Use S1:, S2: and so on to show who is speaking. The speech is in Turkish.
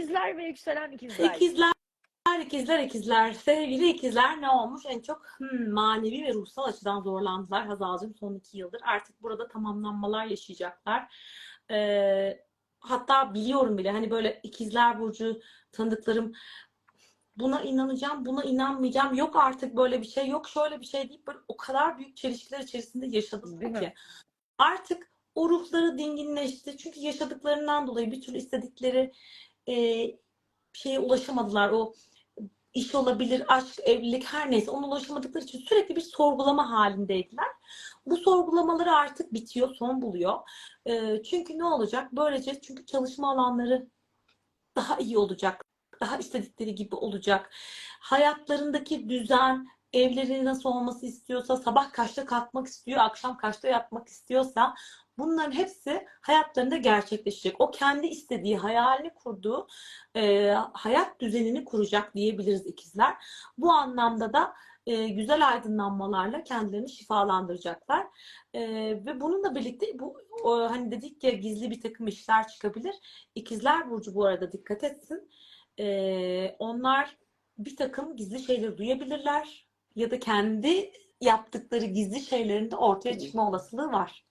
S1: ikizler ve yükselen ikizler.
S2: İkizler, ikizler, ikizler. Sevgili ikizler ne olmuş? En çok hmm, manevi ve ruhsal açıdan zorlandılar Hazal'cığım son iki yıldır. Artık burada tamamlanmalar yaşayacaklar. Ee, hatta biliyorum bile hani böyle ikizler burcu tanıdıklarım buna inanacağım, buna inanmayacağım. Yok artık böyle bir şey, yok şöyle bir şey deyip böyle o kadar büyük çelişkiler içerisinde
S1: Değil mi?
S2: ki. Artık o ruhları dinginleşti. Çünkü yaşadıklarından dolayı bir türlü istedikleri e, şeye ulaşamadılar. O iş olabilir, aşk, evlilik her neyse ona ulaşamadıkları için sürekli bir sorgulama halindeydiler. Bu sorgulamaları artık bitiyor, son buluyor. E, çünkü ne olacak? Böylece çünkü çalışma alanları daha iyi olacak. Daha istedikleri gibi olacak. Hayatlarındaki düzen, evleri nasıl olması istiyorsa, sabah kaçta kalkmak istiyor, akşam kaçta yatmak istiyorsa bunların hepsi hayatlarında gerçekleşecek. O kendi istediği, hayalini kurduğu e, hayat düzenini kuracak diyebiliriz ikizler. Bu anlamda da e, güzel aydınlanmalarla kendilerini şifalandıracaklar. E, ve bununla birlikte bu o, hani dedik ya gizli bir takım işler çıkabilir. İkizler Burcu bu arada dikkat etsin. E, onlar bir takım gizli şeyleri duyabilirler ya da kendi yaptıkları gizli şeylerin de ortaya çıkma olasılığı var.